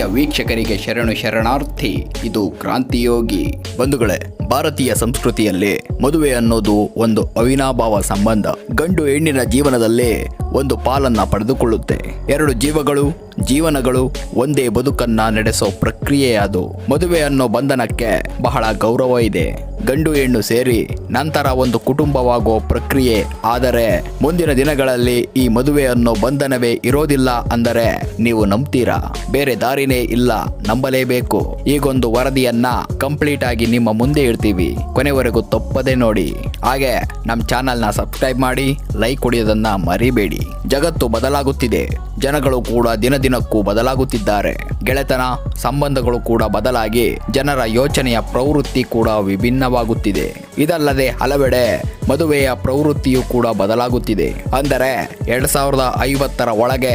ಪ್ರಿಯ ವೀಕ್ಷಕರಿಗೆ ಶರಣು ಶರಣಾರ್ಥಿ, ಇದು ಕ್ರಾಂತಿಯೋಗಿ. ಬಂಧುಗಳೇ, ಭಾರತೀಯ ಸಂಸ್ಕೃತಿಯಲ್ಲಿ ಮದುವೆ ಅನ್ನೋದು ಒಂದು ಅವಿನಾಭಾವ ಸಂಬಂಧ. ಗಂಡು ಹೆಣ್ಣಿನ ಜೀವನದಲ್ಲಿ ಒಂದು ಪಾಲನ್ನ ಪಡೆದುಕೊಳ್ಳುತ್ತೆ. ಎರಡು ಜೀವಗಳು ಜೀವನಗಳು ಒಂದೇ ಬದುಕನ್ನ ನಡೆಸೋ ಪ್ರಕ್ರಿಯೆ ಅದು ಮದುವೆ ಅನ್ನೋ ಬಂಧನಕ್ಕೆ ಬಹಳ ಗೌರವ ಇದೆ. ಗಂಡು ಹೆಣ್ಣು ಸೇರಿ ನಂತರ ಒಂದು ಕುಟುಂಬವಾಗೋ ಪ್ರಕ್ರಿಯೆ. ಆದರೆ ಮುಂದಿನ ದಿನಗಳಲ್ಲಿ ಈ ಮದುವೆ ಅನ್ನೋ ಬಂಧನವೇ ಇರೋದಿಲ್ಲ ಅಂದರೆ ನೀವು ನಂಬ್ತೀರಾ? ಬೇರೆ ದಾರಿನೇ ಇಲ್ಲ, ನಂಬಲೇಬೇಕು. ಈಗೊಂದು ವರದಿಯನ್ನ ಕಂಪ್ಲೀಟ್ ಆಗಿ ನಿಮ್ಮ ಮುಂದೆ ಇಡ್ತೀವಿ. ಕೊನೆವರೆಗೂ ತಪ್ಪದೆ ನೋಡಿ. ಹಾಗೆ ನಮ್ಮ ಚಾನಲ್ನ ಸಬ್ಸ್ಕ್ರೈಬ್ ಮಾಡಿ, ಲೈಕ್ ಹೊಡೆಯೋದನ್ನ ಮರಿಬೇಡಿ. ಜಗತ್ತು ಬದಲಾಗುತ್ತಿದೆ. ಜನಗಳು ಕೂಡ ದಿನ ದಿನಕ್ಕೂ ಬದಲಾಗುತ್ತಿದ್ದಾರೆ. ಗೆಳೆತನ ಸಂಬಂಧಗಳು ಕೂಡ ಬದಲಾಗಿ ಜನರ ಯೋಚನೆಯ ಪ್ರವೃತ್ತಿ ಕೂಡ ವಿಭಿನ್ನವಾಗುತ್ತಿದೆ. ಇದಲ್ಲದೆ ಹಲವೆಡೆ ಮದುವೆಯ ಪ್ರವೃತ್ತಿಯು ಕೂಡ ಬದಲಾಗುತ್ತಿದೆ. ಅಂದರೆ ಎರಡ್ ಸಾವಿರದ ಐವತ್ತರ ಒಳಗೆ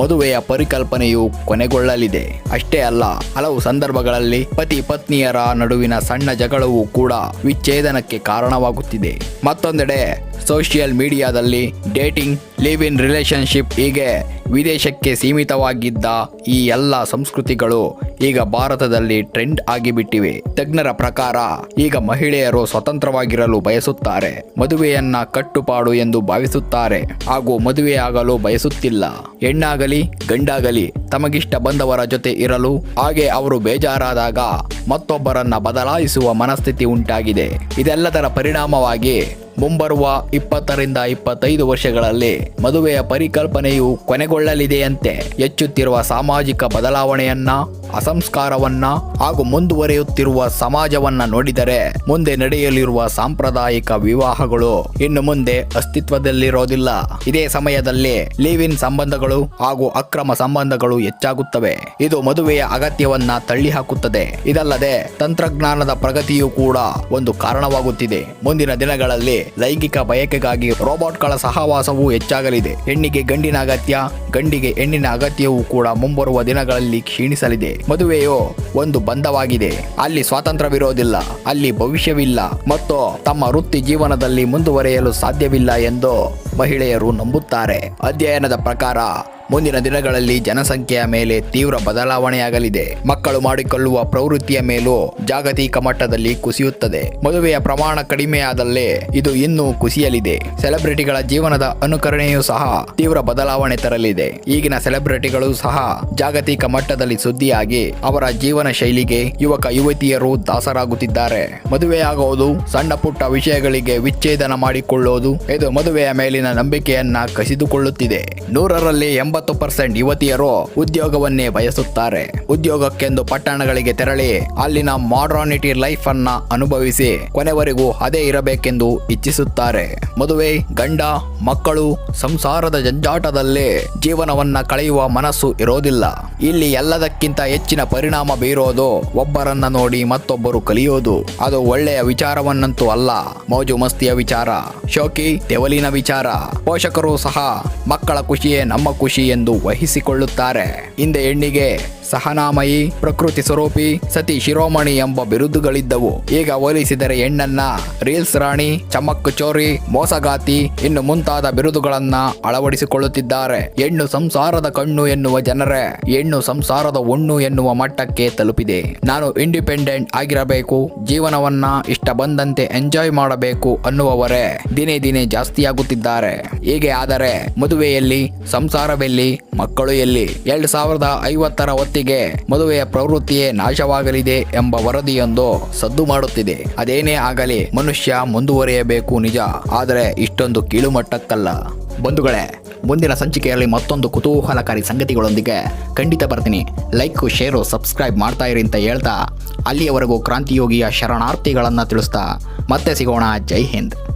ಮದುವೆಯ ಪರಿಕಲ್ಪನೆಯು ಕೊನೆಗೊಳ್ಳಲಿದೆ. ಅಷ್ಟೇ ಅಲ್ಲ, ಹಲವು ಸಂದರ್ಭಗಳಲ್ಲಿ ಪತಿ ಪತ್ನಿಯರ ನಡುವಿನ ಸಣ್ಣ ಜಗಳವು ಕೂಡ ವಿಚ್ಛೇದನಕ್ಕೆ ಕಾರಣವಾಗುತ್ತಿದೆ. ಮತ್ತೊಂದೆಡೆ ಸೋಷಿಯಲ್ ಮೀಡಿಯಾದಲ್ಲಿ ಡೇಟಿಂಗ್ ಲಿವ್ ಇನ್ ರಿಲೇಶನ್ಶಿಪ್ ಹೀಗೆ ವಿದೇಶಕ್ಕೆ ಸೀಮಿತವಾಗಿದ್ದ ಈ ಎಲ್ಲ ಸಂಸ್ಕೃತಿಗಳು ಈಗ ಭಾರತದಲ್ಲಿ ಟ್ರೆಂಡ್ ಆಗಿಬಿಟ್ಟಿವೆ. ತಜ್ಞರ ಪ್ರಕಾರ, ಈಗ ಮಹಿಳೆಯರು ಸ್ವತಂತ್ರವಾಗಿರಲು ಬಯಸುತ್ತಾರೆ. ಮದುವೆಯನ್ನ ಕಟ್ಟುಪಾಡು ಎಂದು ಭಾವಿಸುತ್ತಾರೆ. ಹಾಗೂ ಮದುವೆಯಾಗಲು ಬಯಸುತ್ತಿಲ್ಲ. ಹೆಣ್ಣಾಗಲಿ, ಗಂಡಾಗಲಿ ತಮಗಿಷ್ಟ ಬಂದವರ ಜೊತೆ ಇರಲು ಹಾಗೆ ಅವರು ಬೇಜಾರಾದಾಗ ಮತ್ತೊಬ್ಬರನ್ನ ಬದಲಾಯಿಸುವ ಮನಸ್ಥಿತಿ ಉಂಟಾಗಿದೆ. ಇದೆಲ್ಲದರ ಪರಿಣಾಮವಾಗಿ ಮುಂಬರುವ ಇಪ್ಪತ್ತರಿಂದ ಇಪ್ಪತ್ತೈದು ವರ್ಷಗಳಲ್ಲಿ ಮದುವೆಯ ಪರಿಕಲ್ಪನೆಯು ಕೊನೆಗೊಳ್ಳಲಿದೆಯಂತೆ ಹೆಚ್ಚುತ್ತಿರುವ ಸಾಮಾಜಿಕ ಬದಲಾವಣೆಯನ್ನ ಅಸಂಸ್ಕಾರವನ್ನ ಹಾಗೂ ಮುಂದುವರಿಯುತ್ತಿರುವ ಸಮಾಜವನ್ನ ನೋಡಿದರೆ ಮುಂದೆ ನಡೆಯಲಿರುವ ಸಾಂಪ್ರದಾಯಿಕ ವಿವಾಹಗಳು ಇನ್ನು ಮುಂದೆ ಅಸ್ತಿತ್ವದಲ್ಲಿರೋದಿಲ್ಲ. ಇದೇ ಸಮಯದಲ್ಲಿ ಲಿವ್ ಇನ್ ಸಂಬಂಧಗಳು ಹಾಗೂ ಅಕ್ರಮ ಸಂಬಂಧಗಳು ಹೆಚ್ಚಾಗುತ್ತವೆ. ಇದು ಮದುವೆಯ ಅಗತ್ಯವನ್ನ ತಳ್ಳಿ ಹಾಕುತ್ತದೆ ಇದಲ್ಲದೆ ತಂತ್ರಜ್ಞಾನದ ಪ್ರಗತಿಯೂ ಕೂಡ ಒಂದು ಕಾರಣವಾಗುತ್ತಿದೆ. ಮುಂದಿನ ದಿನಗಳಲ್ಲಿ ಲೈಂಗಿಕ ಬಯಕೆಗಾಗಿ ರೋಬೋಟ್ಗಳ ಸಹವಾಸವೂ ಹೆಚ್ಚಾಗಲಿದೆ. ಹೆಣ್ಣಿಗೆ ಗಂಡಿನ ಅಗತ್ಯ ಗಂಡಿಗೆ ಹೆಣ್ಣಿನ ಅಗತ್ಯವೂ ಕೂಡ ಮುಂಬರುವ ದಿನಗಳಲ್ಲಿ ಕ್ಷೀಣಿಸಲಿದೆ. ಮದುವೆಯು ಒಂದು ಬಂಧವಾಗಿದೆ. ಅಲ್ಲಿ ಸ್ವಾತಂತ್ರ್ಯವಿರೋದಿಲ್ಲ. ಅಲ್ಲಿ ಭವಿಷ್ಯವಿಲ್ಲ. ಮತ್ತು ತಮ್ಮ ವೃತ್ತಿ ಜೀವನದಲ್ಲಿ ಮುಂದುವರೆಯಲು ಸಾಧ್ಯವಿಲ್ಲ ಎಂದು ಮಹಿಳೆಯರು ನಂಬುತ್ತಾರೆ. ಅಧ್ಯಯನದ ಪ್ರಕಾರ ಮುಂದಿನ ದಿನಗಳಲ್ಲಿ ಜನಸಂಖ್ಯೆಯ ಮೇಲೆ ತೀವ್ರ ಬದಲಾವಣೆಯಾಗಲಿದೆ. ಮಕ್ಕಳು ಮಾಡಿಕೊಳ್ಳುವ ಪ್ರವೃತ್ತಿಯ ಮೇಲೂ ಜಾಗತಿಕ ಮಟ್ಟದಲ್ಲಿ ಕುಸಿಯುತ್ತದೆ. ಮದುವೆಯ ಪ್ರಮಾಣ ಕಡಿಮೆಯಾದಲ್ಲೇ ಇದು ಇನ್ನೂ ಕುಸಿಯಲಿದೆ. ಸೆಲೆಬ್ರಿಟಿಗಳ ಜೀವನದ ಅನುಕರಣೆಯೂ ಸಹ ತೀವ್ರ ಬದಲಾವಣೆ ತರಲಿದೆ. ಈಗಿನ ಸೆಲೆಬ್ರಿಟಿಗಳು ಸಹ ಜಾಗತಿಕ ಮಟ್ಟದಲ್ಲಿ ಸುದ್ದಿಯಾಗಿ ಅವರ ಜೀವನ ಶೈಲಿಗೆ ಯುವಕ ಯುವತಿಯರು ದಾಸರಾಗುತ್ತಿದ್ದಾರೆ. ಮದುವೆಯಾಗುವುದು ಸಣ್ಣ ಪುಟ್ಟ ವಿಷಯಗಳಿಗೆ ವಿಚ್ಛೇದನ ಮಾಡಿಕೊಳ್ಳುವುದು ಇದು ಮದುವೆಯ ಮೇಲಿನ ನಂಬಿಕೆಯನ್ನ ಕಸಿದುಕೊಳ್ಳುತ್ತಿದೆ. ನೂರರಲ್ಲಿ ಎಂಬತ್ತು ಪರ್ಸೆಂಟ್ ಯುವತಿಯರು ಉದ್ಯೋಗವನ್ನೇ ಬಯಸುತ್ತಾರೆ. ಉದ್ಯೋಗಕ್ಕೆಂದು ಪಟ್ಟಣಗಳಿಗೆ ತೆರಳಿ ಅಲ್ಲಿನ ಮಾಡ್ರಾನಿಟಿ ಲೈಫ್ ಅನ್ನ ಅನುಭವಿಸಿ ಕೊನೆವರೆಗೂ ಅದೇ ಇರಬೇಕೆಂದು ಇಚ್ಛಿಸುತ್ತಾರೆ. ಮದುವೆ, ಗಂಡ, ಮಕ್ಕಳು ಸಂಸಾರದ ಜಂಜಾಟದಲ್ಲಿ ಜೀವನವನ್ನ ಕಳೆಯುವ ಮನಸ್ಸು ಇರೋದಿಲ್ಲ. ಇಲ್ಲಿ ಎಲ್ಲದಕ್ಕಿಂತ ಹೆಚ್ಚಿನ ಪರಿಣಾಮ ಬೀರೋದು ಒಬ್ಬರನ್ನ ನೋಡಿ ಮತ್ತೊಬ್ಬರು ಕಲಿಯೋದು. ಅದು ಒಳ್ಳೆಯ ವಿಚಾರವನ್ನಂತೂ ಅಲ್ಲ, ಮೋಜು ಮಸ್ತಿಯ ವಿಚಾರ. ಶೋಕಿ, ತೆವಲಿನ ವಿಚಾರ. ಪೋಷಕರು ಸಹ ಮಕ್ಕಳ ಖುಷಿಯೇ ನಮ್ಮ ಖುಷಿ ಎಂದು ವಹಿಸಿಕೊಳ್ಳುತ್ತಾರೆ. ಹಿಂದೆ ಹೆಣ್ಣಿಗೆ ಸಹನಾಮಯಿ, ಪ್ರಕೃತಿ ಸ್ವರೂಪಿ, ಸತಿ ಶಿರೋಮಣಿ ಎಂಬ ಬಿರುದುಗಳಿದ್ದವು. ಈಗ ಹೋಲಿಸಿದರೆ ಹೆಣ್ಣನ್ನ ರೀಲ್ಸ್ ರಾಣಿ ಚಮಕ್ಕು ಚೋರಿ, ಮೋಸಗಾತಿ, ಇನ್ನು ಮುಂತಾದ ಬಿರುದುಗಳನ್ನ ಅಳವಡಿಸಿಕೊಳ್ಳುತ್ತಿದ್ದಾರೆ. ಹೆಣ್ಣು ಸಂಸಾರದ ಕಣ್ಣು ಎನ್ನುವ ಜನರೇ, ಹೆಣ್ಣು ಸಂಸಾರದ ಹುಣ್ಣು ಎನ್ನುವ ಮಟ್ಟಕ್ಕೆ ತಲುಪಿದೆ. ನಾನು ಇಂಡಿಪೆಂಡೆಂಟ್ ಆಗಿರಬೇಕು, ಜೀವನವನ್ನ ಇಷ್ಟ ಬಂದಂತೆ ಎಂಜಾಯ್ ಮಾಡಬೇಕು ಅನ್ನುವವರೇ ದಿನೇ ದಿನೇ ಜಾಸ್ತಿಯಾಗುತ್ತಿದ್ದಾರೆ. ಹೀಗೆ ಆದರೆ ಮದುವೆಯಲ್ಲಿ ಸಂಸಾರವೆಲ್ಲಿ ಮಕ್ಕಳು ಎಲ್ಲಿ? ಎರಡ್ ಸಾವಿರದ ಐವತ್ತರ ಹೊತ್ತಿಗೆ ಮದುವೆಯ ಪ್ರವೃತ್ತಿಯೇ ನಾಶವಾಗಲಿದೆ ಎಂಬ ವರದಿಯೊಂದು ಸದ್ದು ಮಾಡುತ್ತಿದೆ. ಅದೇನೇ ಆಗಲಿ, ಮನುಷ್ಯ ಮುಂದುವರಿಯಬೇಕು ನಿಜ. ಆದರೆ ಇಷ್ಟೊಂದು ಕೀಳುಮಟ್ಟಕ್ಕಲ್ಲ. ಬಂಧುಗಳೇ, ಮುಂದಿನ ಸಂಚಿಕೆಯಲ್ಲಿ ಮತ್ತೊಂದು ಕುತೂಹಲಕಾರಿ ಸಂಗತಿಗಳೊಂದಿಗೆ ಖಂಡಿತ ಬರ್ತೀನಿ. ಲೈಕ್, ಶೇರು, ಸಬ್ಸ್ಕ್ರೈಬ್ ಮಾಡ್ತಾ ಇರಿ ಅಂತ ಹೇಳ್ತಾ, ಅಲ್ಲಿಯವರೆಗೂ ಕ್ರಾಂತಿಯೋಗಿಯ ಶರಣಾರ್ಥಿಗಳನ್ನು ತಿಳಿಸ್ತಾ ಮತ್ತೆ ಸಿಗೋಣ. ಜೈ ಹಿಂದ್.